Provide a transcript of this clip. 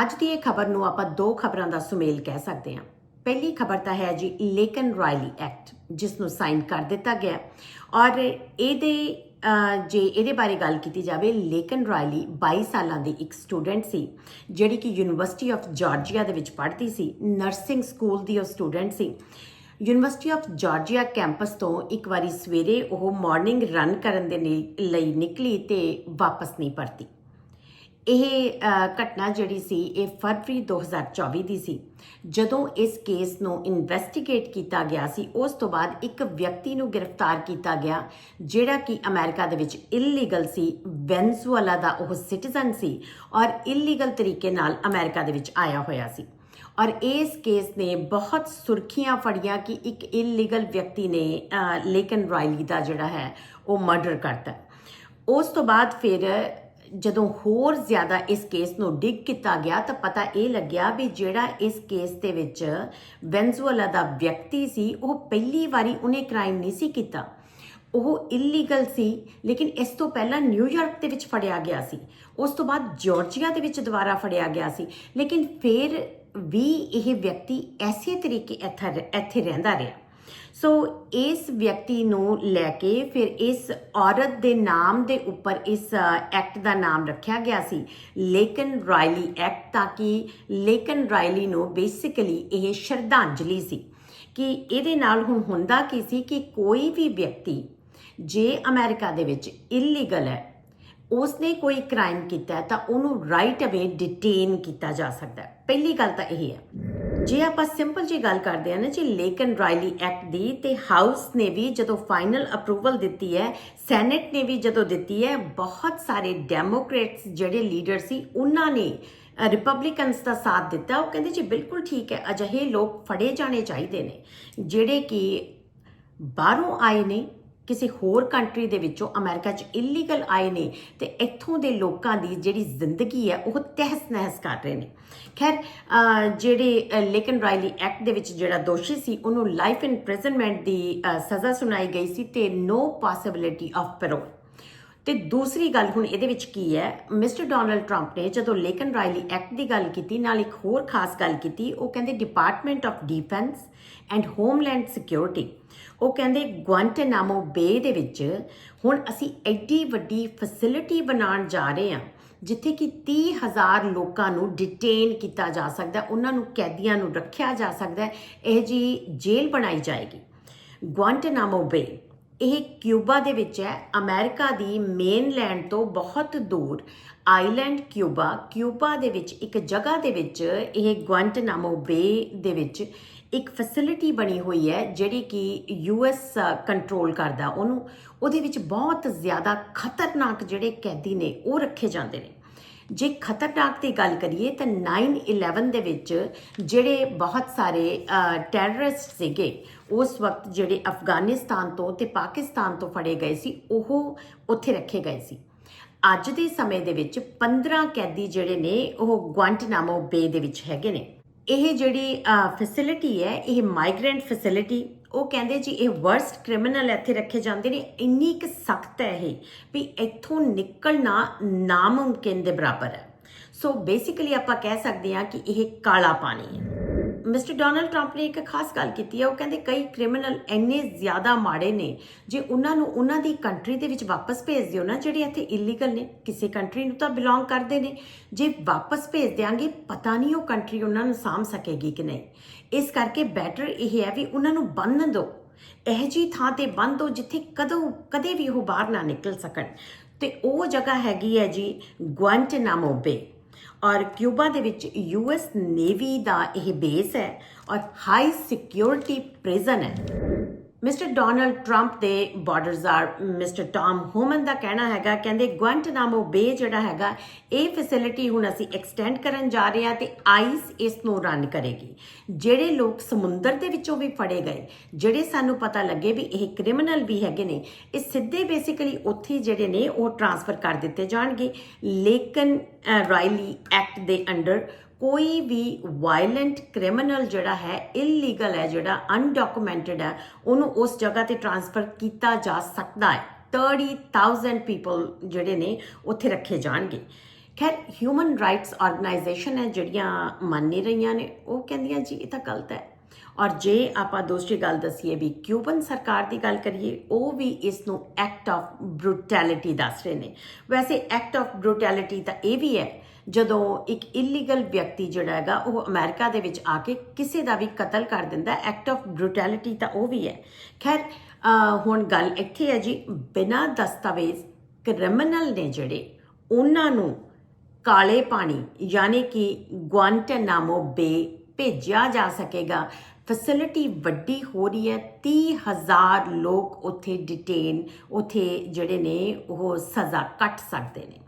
ਅੱਜ ਦੀ ਇਹ ਖਬਰ ਨੂੰ ਆਪਾਂ ਦੋ ਖਬਰਾਂ ਦਾ ਸੁਮੇਲ ਕਹਿ ਸਕਦੇ ਹਾਂ। ਪਹਿਲੀ ਖਬਰ ਤਾਂ ਹੈ ਜੀ ਲੇਕਨ ਰਾਇਲੀ ਐਕਟ, ਜਿਸ ਨੂੰ ਸਾਈਨ ਕਰ ਦਿੱਤਾ ਗਿਆ ਔਰ ਇਹਦੇ ਜੇ ਇਹਦੇ ਬਾਰੇ ਗੱਲ ਕੀਤੀ ਜਾਵੇ, ਲੇਕਨ ਰਾਇਲੀ 22 ਸਾਲਾਂ ਦੀ ਇੱਕ ਸਟੂਡੈਂਟ ਸੀ, ਜਿਹੜੀ ਕਿ ਯੂਨੀਵਰਸਿਟੀ ਆਫ ਜਾਰਜੀਆ ਦੇ ਵਿੱਚ ਪੜ੍ਹਦੀ ਸੀ, ਨਰਸਿੰਗ ਸਕੂਲ ਦੀ ਉਹ ਸਟੂਡੈਂਟ ਸੀ। ਯੂਨੀਵਰਸਿਟੀ ਆਫ ਜਾਰਜੀਆ ਕੈਂਪਸ ਤੋਂ ਇੱਕ ਵਾਰੀ ਸਵੇਰੇ ਉਹ ਮਾਰਨਿੰਗ ਰਨ ਕਰਨ ਦੇ ਨੇ- ਲਈ ਨਿਕਲੀ ਤੇ ਵਾਪਸ ਨਹੀਂ ਪਰਤੀ। ਇਹ ਘਟਨਾ ਜਿਹੜੀ ਸੀ, ਇਹ ਫਰਵਰੀ 2024 ਦੀ ਸੀ। ਜਦੋਂ ਇਸ ਕੇਸ ਨੂੰ ਇਨਵੈਸਟੀਗੇਟ ਕੀਤਾ ਗਿਆ ਸੀ, ਉਸ ਤੋਂ ਬਾਅਦ ਇੱਕ ਵਿਅਕਤੀ ਨੂੰ ਗ੍ਰਿਫਤਾਰ ਕੀਤਾ ਗਿਆ, ਜਿਹੜਾ ਕਿ ਅਮਰੀਕਾ ਦੇ ਵਿੱਚ ਇਲੀਗਲ ਸੀ ਵੈਨਜ਼ੂਏਲਾ ਦਾ ਉਹ ਸਿਟੀਜ਼ਨ ਸੀ ਔਰ ਇਲੀਗਲ ਤਰੀਕੇ ਨਾਲ ਅਮਰੀਕਾ ਦੇ ਵਿੱਚ ਆਇਆ ਹੋਇਆ ਸੀ। ਔਰ ਇਸ ਕੇਸ ਨੇ ਬਹੁਤ ਸੁਰਖੀਆਂ ਫੜੀਆਂ ਕਿ ਇੱਕ ਇਲੀਗਲ ਵਿਅਕਤੀ ਨੇ ਲੇਕਨ ਰਾਇਲੀ ਦਾ ਜਿਹੜਾ ਹੈ, ਉਹ ਮਰਡਰ ਕਰਤਾ। ਉਸ ਤੋਂ ਬਾਅਦ ਫਿਰ ਜਦੋਂ ਹੋਰ ਜ਼ਿਆਦਾ ਇਸ ਕੇਸ ਨੂੰ ਡਿਗ ਕੀਤਾ ਗਿਆ ਤਾਂ ਪਤਾ ਇਹ ਲੱਗਿਆ ਵੀ ਜਿਹੜਾ ਇਸ ਕੇਸ ਦੇ ਵਿੱਚ ਵੈਨਜ਼ੂਏਲਾ ਦਾ ਵਿਅਕਤੀ ਸੀ, ਉਹ ਪਹਿਲੀ ਵਾਰੀ ਉਹਨੇ ਕ੍ਰਾਈਮ ਨਹੀਂ ਸੀ ਕੀਤਾ। ਉਹ ਇਲੀਗਲ ਸੀ, ਲੇਕਿਨ ਇਸ ਤੋਂ ਪਹਿਲਾਂ ਨਿਊਯਾਰਕ ਦੇ ਵਿੱਚ ਫੜਿਆ ਗਿਆ ਸੀ। ਉਸ ਤੋਂ ਬਾਅਦ ਜਾਰਜੀਆ ਦੇ ਵਿੱਚ ਦੁਬਾਰਾ ਫੜਿਆ ਗਿਆ ਸੀ। ਲੇਕਿਨ ਫਿਰ ਵੀ ਇਹ ਵਿਅਕਤੀ ਐਸੇ ਤਰੀਕੇ ਇੱਥੇ ਇੱਥੇ ਰਹਿੰਦਾ ਰਿਹਾ। ਸੋ ਇਸ ਵਿਅਕਤੀ ਨੂੰ ਲੈ ਕੇ ਫਿਰ ਇਸ ਔਰਤ ਦੇ ਨਾਮ ਦੇ ਉੱਪਰ ਇਸ ਐਕਟ ਦਾ ਨਾਮ ਰੱਖਿਆ ਗਿਆ ਸੀ। ਲੇਕਨ ਰਾਇਲੀ ਐਕਟ ਤਾਂ ਕਿ? ਲੇਕਨ ਰਾਇਲੀ ਨੂੰ ਬੇਸਿਕਲੀ ਇਹ ਸ਼ਰਧਾਂਜਲੀ ਸੀ। ਕਿ ਇਹਦੇ ਨਾਲ ਹੁਣ ਹੁੰਦਾ ਕੀ ਸੀ ਕਿ ਕੋਈ ਵੀ ਵਿਅਕਤੀ ਜੇ ਅਮਰੀਕਾ ਦੇ ਵਿੱਚ ਇਲੀਗਲ ਹੈ, ਉਸਨੇ ਕੋਈ ਕ੍ਰਾਈਮ ਕੀਤਾ ਤਾਂ ਉਹਨੂੰ ਰਾਈਟ ਅਵੇ ਡਿਟੇਨ ਕੀਤਾ ਜਾ ਸਕਦਾ ਹੈ। ਪਹਿਲੀ ਗੱਲ ਤਾਂ ਇਹ ਹੈ। ਜੇ ਆਪਾਂ ਸਿੰਪਲ ਜੀ ਗੱਲ ਕਰਦੇ ਹਾਂ ਨਾ ਜੀ ਲੇਕਨ ਰਾਇਲੀ ਐਕਟ ਦੀ, ਤੇ ਹਾਊਸ ਨੇ ਵੀ ਜਦੋਂ ਫਾਈਨਲ ਅਪਰੂਵਲ ਦਿੱਤੀ ਹੈ ਸੈਨੇਟ ਨੇ ਵੀ ਜਦੋਂ ਦਿੱਤੀ ਹੈ, ਬਹੁਤ ਸਾਰੇ ਡੈਮੋਕ੍ਰੇਟਸ ਜਿਹੜੇ ਲੀਡਰ ਸੀ, ਉਹਨਾਂ ਨੇ ਰਿਪਬਲਿਕਨਸ ਦਾ ਸਾਥ ਦਿੱਤਾ। ਉਹ ਕਹਿੰਦੇ ਜੀ, ਬਿਲਕੁਲ ਠੀਕ ਹੈ, ਅਜਿਹੇ ਲੋਕ ਫੜੇ ਜਾਣੇ ਚਾਹੀਦੇ ਨੇ, ਜਿਹੜੇ ਕਿ ਬਾਹਰੋਂ ਆਏ ਨੇ ਕਿਸੇ ਹੋਰ ਕੰਟਰੀ ਦੇ ਵਿੱਚੋਂ ਅਮਰੀਕਾ 'ਚ ਇਲੀਗਲ ਆਏ ਨੇ ਤੇ ਇੱਥੋਂ ਦੇ ਲੋਕਾਂ ਦੀ ਜਿਹੜੀ ਜ਼ਿੰਦਗੀ ਹੈ ਉਹ ਤਹਿਸ ਨਹਿਸ ਕਰ ਰਹੇ ਨੇ। ਖੈਰ ਜਿਹੜੇ ਅਹ, ਲੇਕਿਨ ਰਾਇਲੀ ਐਕਟ ਦੇ ਵਿੱਚ ਜਿਹੜਾ ਦੋਸ਼ੀ ਸੀ ਉਹਨੂੰ ਲਾਈਫ ਇੰਪ੍ਰਿਜ਼ਨਮੈਂਟ ਦੀ ਸਜ਼ਾ ਸੁਣਾਈ ਗਈ ਸੀ ਤੇ ਨੋ ਪੋਸਿਬਿਲਿਟੀ ਆਫ ਪੈਰੋਲ ਤੇ ਦੂਸਰੀ ਗੱਲ ਹੁਣ ਇਹਦੇ ਵਿੱਚ ਕੀ ਹੈ? ਮਿਸਟਰ ਡੋਨਲਡ ਟਰੰਪ ਨੇ ਜਦੋਂ ਲੇਕਨ ਰਾਇਲੀ ਐਕਟ ਦੀ ਗੱਲ ਕੀਤੀ, ਨਾਲ ਇੱਕ ਹੋਰ ਖਾਸ ਗੱਲ ਕੀਤੀ, ਉਹ ਕਹਿੰਦੇ Department of Defense and Homeland Security ਉਹ ਕਹਿੰਦੇ ਗੁਆਂਟਨਾਮੋ ਬੇ ਦੇ ਵਿੱਚ ਹੁਣ ਅਸੀਂ ਐਡੀ ਵੱਡੀ ਫੈਸਿਲਿਟੀ ਬਣਾਉਣ ਜਾ ਰਹੇ ਹਾਂ, ਜਿੱਥੇ ਕਿ 30000 ਲੋਕਾਂ ਨੂੰ ਡਿਟੇਨ ਕੀਤਾ ਜਾ ਸਕਦਾ ਉਹਨਾਂ ਨੂੰ ਕੈਦੀਆਂ ਨੂੰ ਰੱਖਿਆ ਜਾ ਸਕਦਾ ਹੈ, ਇਹ ਜੀ ਜੇਲ੍ਹ ਬਣਾਈ ਜਾਏਗੀ। ਗੁਆਂਟਨਾਮੋ ਬੇ ਇਹ ਕਿਊਬਾ ਦੇ ਵਿੱਚ ਹੈ, ਅਮਰੀਕਾ ਦੀ ਮੇਨਲੈਂਡ ਤੋਂ ਬਹੁਤ ਦੂਰ। ਆਈਲੈਂਡ, ਕਿਊਬਾ ਕਿਊਬਾ ਦੇ ਵਿੱਚ, ਇੱਕ ਜਗ੍ਹਾ ਦੇ ਵਿੱਚ, ਇਹ ਗੁਆਂਟਨਾਮੋ ਬੇ ਦੇ ਵਿੱਚ ਇੱਕ ਫੈਸਿਲਿਟੀ ਬਣੀ ਹੋਈ ਹੈ, ਜਿਹੜੀ ਕਿ ਯੂਐਸ ਕੰਟਰੋਲ ਕਰਦਾ। ਉਹਨੂੰ, ਉਹਦੇ ਵਿੱਚ ਬਹੁਤ ਜ਼ਿਆਦਾ ਖਤਰਨਾਕ ਜਿਹੜੇ ਕੈਦੀ ਨੇ, ਉਹ ਰੱਖੇ ਜਾਂਦੇ ਨੇ। ਜੇ ਖਤਰਨਾਕ ਦੀ ਗੱਲ ਕਰੀਏ ਤਾਂ 9/11 ਦੇ ਵਿੱਚ ਜਿਹੜੇ ਬਹੁਤ ਸਾਰੇ ਟੈਰਰਿਸਟ ਸੀਗੇ, ਉਸ ਵਕਤ ਜਿਹੜੇ ਅਫਗਾਨਿਸਤਾਨ ਤੋਂ ਤੇ ਪਾਕਿਸਤਾਨ ਤੋਂ ਫੜੇ ਗਏ ਸੀ, ਉਹ ਉੱਥੇ ਰੱਖੇ ਗਏ ਸੀ। ਅੱਜ ਦੇ ਸਮੇਂ ਦੇ ਵਿੱਚ 15 ਕੈਦੀ ਜਿਹੜੇ ਨੇ, ਉਹ ਗੁਆਂਟਨਾਮੋ ਬੇ ਦੇ ਵਿੱਚ ਹੈਗੇ ਨੇ। ਇਹ ਜਿਹੜੀ ਫੈਸਿਲਿਟੀ ਹੈ, ਇਹ ਮਾਈਗ੍ਰੈਂਟ ਫੈਸਿਲਿਟੀ ਉਹ ਕਹਿੰਦੇ ਜੀ, ਇਹ ਵਰਸਟ ਕ੍ਰਿਮੀਨਲ ਇੱਥੇ ਰੱਖੇ ਜਾਂਦੇ ਨੇ। ਇੰਨੀ ਕਿ ਸਖਤ ਹੈ ਇਹ ਵੀ ਇੱਥੋਂ ਨਿਕਲਣਾ ਨਾਮੁਮਕਿਨ ਦੇ ਬਰਾਬਰ ਹੈ। ਸੋ ਬੇਸਿਕਲੀ ਆਪਾਂ ਕਹਿ ਸਕਦੇ ਹਾਂ ਕਿ ਇਹ ਕਾਲਾ ਪਾਣੀ ਹੈ। ਮਿਸਟਰ ਡੋਨਲਡ ਟਰੰਪ ਨੇ ਇੱਕ ਖਾਸ ਗੱਲ ਕੀਤੀ ਹੈ, ਉਹ ਕਹਿੰਦੇ ਕਈ ਕ੍ਰਿਮੀਨਲ ਇੰਨੇ ਜ਼ਿਆਦਾ ਮਾੜੇ ਨੇ, ਜੇ ਉਹਨਾਂ ਨੂੰ ਉਹਨਾਂ ਦੀ ਕੰਟਰੀ ਦੇ ਵਿੱਚ ਵਾਪਸ ਭੇਜ ਦਿਓ ਨਾ, ਜਿਹੜੇ ਇੱਥੇ ਇਲੀਗਲ ਨੇ, ਕਿਸੇ ਕੰਟਰੀ ਨੂੰ ਤਾਂ ਬਿਲੋਂਗ ਕਰਦੇ ਨੇ, ਜੇ ਵਾਪਸ ਭੇਜ ਦਿਆਂਗੇ, ਪਤਾ ਨਹੀਂ ਉਹ ਕੰਟਰੀ ਉਹਨਾਂ ਨੂੰ ਸਾਂਭ ਸਕੇਗੀ ਕਿ ਨਹੀਂ। ਇਸ ਕਰਕੇ ਬੈਟਰ ਇਹ ਹੈ ਵੀ ਉਹਨਾਂ ਨੂੰ ਬੰਨ ਦਿਓ, ਇਹ ਜੀ ਥਾਂ ਤੇ ਬੰਨ ਦਿਓ ਜਿੱਥੇ ਕਦੋਂ, ਕਦੇ ਵੀ ਉਹ ਬਾਹਰ ਨਾ ਨਿਕਲ ਸਕਣ। ਤੇ ਉਹ ਜਗ੍ਹਾ ਹੈਗੀ ਹੈ ਜੀ ਗੁਆਂਟਨਾਮੋ ਬੇ ਔਰ ਕਿਊਬਾ ਦੇ ਵਿੱਚ ਯੂਐਸ ਨੇਵੀ ਦਾ ਇਹ ਬੇਸ ਹੈ ਔਰ ਹਾਈ ਸਿਕਿਉਰਿਟੀ ਪ੍ਰਿਜ਼ਨ ਹੈ। ਮਿਸਟਰ ਡੋਨਲਡ ਟਰੰਪ ਦੇ borders R mister Tom Homan ਦਾ ਕਹਿਣਾ ਹੈਗਾ ਕਹਿੰਦੇ ਗੁਆਂਟਨਾਮੋ ਬੇ ਜਿਹੜਾ ਹੈਗਾ ਇਹ ਫੈਸਿਲਿਟੀ ਹੁਣ ਅਸੀਂ ਐਕਸਟੈਂਡ ਕਰਨ ਜਾ ਰਹੇ ਹਾਂ ਤੇ ਆਈਸ ਇਸ ਨੂੰ ਰਨ ਕਰੇਗੀ। ਜਿਹੜੇ ਲੋਕ ਸਮੁੰਦਰ ਦੇ ਵਿੱਚੋਂ ਵੀ ਫੜੇ ਗਏ ਜਿਹੜੇ ਸਾਨੂੰ ਪਤਾ ਲੱਗੇ ਵੀ ਇਹ ਕ੍ਰਿਮੀਨਲ ਵੀ ਹੈਗੇ ਨੇ ਇਹ ਸਿੱਧੇ ਬੇਸਿਕਲੀ ਉੱਥੇ ਜਿਹੜੇ ਨੇ ਉਹ ਟ੍ਰਾਂਸਫਰ ਕਰ ਦਿੱਤੇ ਜਾਣਗੇ। ਲੇਕਿਨ ਅ, ਰਾਇਲੀ ਐਕਟ ਦੇ ਅੰਡਰ ਕੋਈ ਵੀ ਵਾਇਲੈਂਟ ਕ੍ਰਿਮੀਨਲ ਜਿਹੜਾ ਹੈ ਇਲੀਗਲ ਹੈ, ਜਿਹੜਾ ਅਨਡਾਕੂਮੈਂਟਡ ਹੈ, ਉਹਨੂੰ ਉਸ ਜਗ੍ਹਾ ਤੇ ਟਰਾਂਸਫਰ ਕੀਤਾ ਜਾ ਸਕਦਾ ਹੈ। 30000 ਪੀਪਲ ਜਿਹੜੇ ਨੇ, ਉੱਥੇ ਰੱਖੇ ਜਾਣਗੇ। ਖੈਰ ਹਿਊਮਨ ਰਾਈਟਸ ਆਰਗੇਨਾਈਜੇਸ਼ਨ ਹੈ, ਜਿਹੜੀਆਂ ਮੰਨ ਨਹੀਂ ਰਹੀਆਂ ਨੇ, ਉਹ ਕਹਿੰਦੀਆਂ, ਜੀ, ਇਹ ਤਾਂ ਗਲਤ ਹੈ। ਔਰ ਜੇ ਆਪਾਂ ਦੂਸਰੀ ਗੱਲ ਦਸੀਏ ਵੀ ਕਿਊਬਨ ਸਰਕਾਰ ਦੀ ਗੱਲ ਕਰੀਏ, ਉਹ ਵੀ ਇਸ ਨੂੰ ਐਕਟ ਆਫ ਬ੍ਰੂਟੈਲਿਟੀ ਦੱਸ ਰਹੇ ਨੇ। ਵੈਸੇ ਐਕਟ ਆਫ ਬ੍ਰੂਟੈਲਿਟੀ ਤਾਂ ਇਹ ਵੀ ਹੈ, ਜਦੋਂ ਇੱਕ ਇਲੀਗਲ ਵਿਅਕਤੀ ਜਿਹੜਾ ਹੈਗਾ, ਉਹ ਅਮਰੀਕਾ ਦੇ ਵਿੱਚ ਆ ਕੇ ਕਿਸੇ ਦਾ ਵੀ ਕਤਲ ਕਰ ਦਿੰਦਾ ਐਕਟ ਆਫ ਬ੍ਰੂਟੈਲਿਟੀ ਤਾਂ ਉਹ ਵੀ ਹੈ। ਖੈਰ ਹੁਣ ਗੱਲ ਇੱਥੇ ਹੈ ਜੀ, ਬਿਨਾਂ ਦਸਤਾਵੇਜ਼ ਕ੍ਰਿਮੀਨਲ ਨੇ ਜਿਹੜੇ, ਉਹਨਾਂ ਨੂੰ ਕਾਲੇ ਪਾਣੀ, ਯਾਨੀ ਕਿ ਗੁਆਂਟਨਾਮੋ ਬੇ ਭੇਜਿਆ ਜਾ ਸਕੇਗਾ। ਫੈਸਿਲਿਟੀ ਵੱਡੀ ਹੋ ਰਹੀ ਹੈ 30000 ਲੋਕ ਉੱਥੇ ਡਿਟੇਨ ਉੱਥੇ ਜਿਹੜੇ ਨੇ ਉਹ ਸਜ਼ਾ ਕੱਟ ਸਕਦੇ ਨੇ।